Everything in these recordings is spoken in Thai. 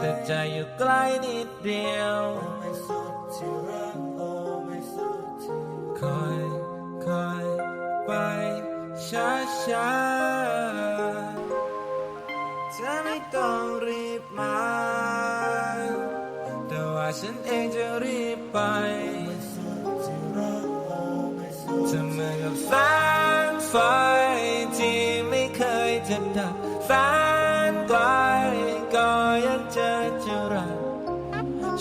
แต่ใจอยู่ใกล้นิดเดียวคอยคอยไปช้าช้าๆเธอไม่ต้องรีบมา แต่ว่าฉันเองจะรีบไปเธอเหมือนกับแสงไฟที่ไม่เคยจะดับแสน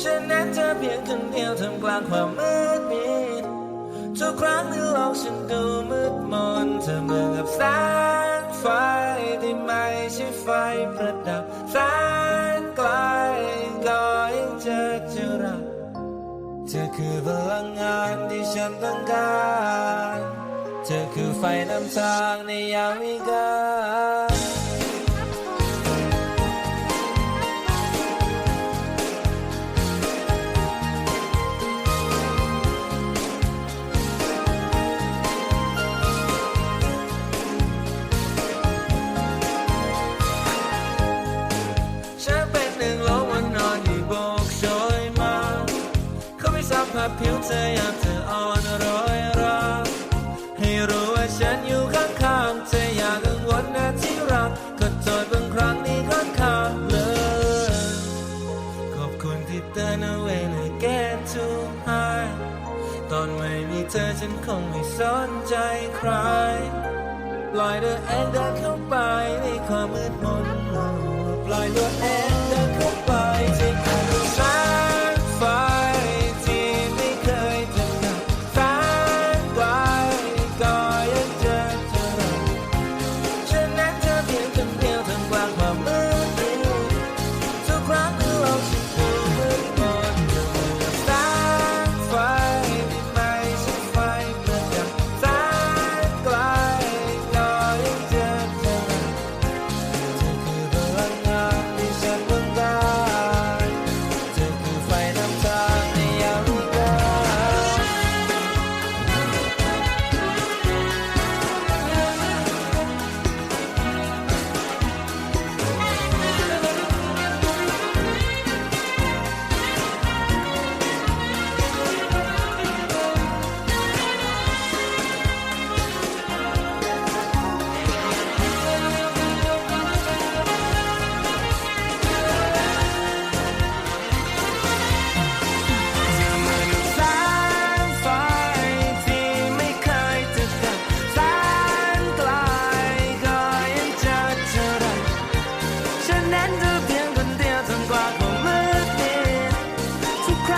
ฉันนั้นเธอเพียงคนเดียวท่ามกลางความมืดมิดทุกครั้งที่โลกฉันดูมืดมนเธอเหมือนกับแสงไฟที่ไม่ใช่ไฟประดับแสนไกลก็ยังเจอจะรักเธอคือพลังงานที่ฉันต้องการ เธอคือไฟนำทางในยามวิกาล มาผิวเธอยามเธออ่อนร้อยราให้รู้ว่าฉันอยู่ข้างๆเธออย่ากังวลนะที่รักก็โทษบางครั้งนี้ค่อนข้างเลย ขอบคุณที่เตือนเอาไว้ในแก้ทุกหายตอนไม่มีเธอฉันคงไม่สนใจใครปล่อยตัวเองเดินเข้าไปในความมืดมนปล่อยตัวเอง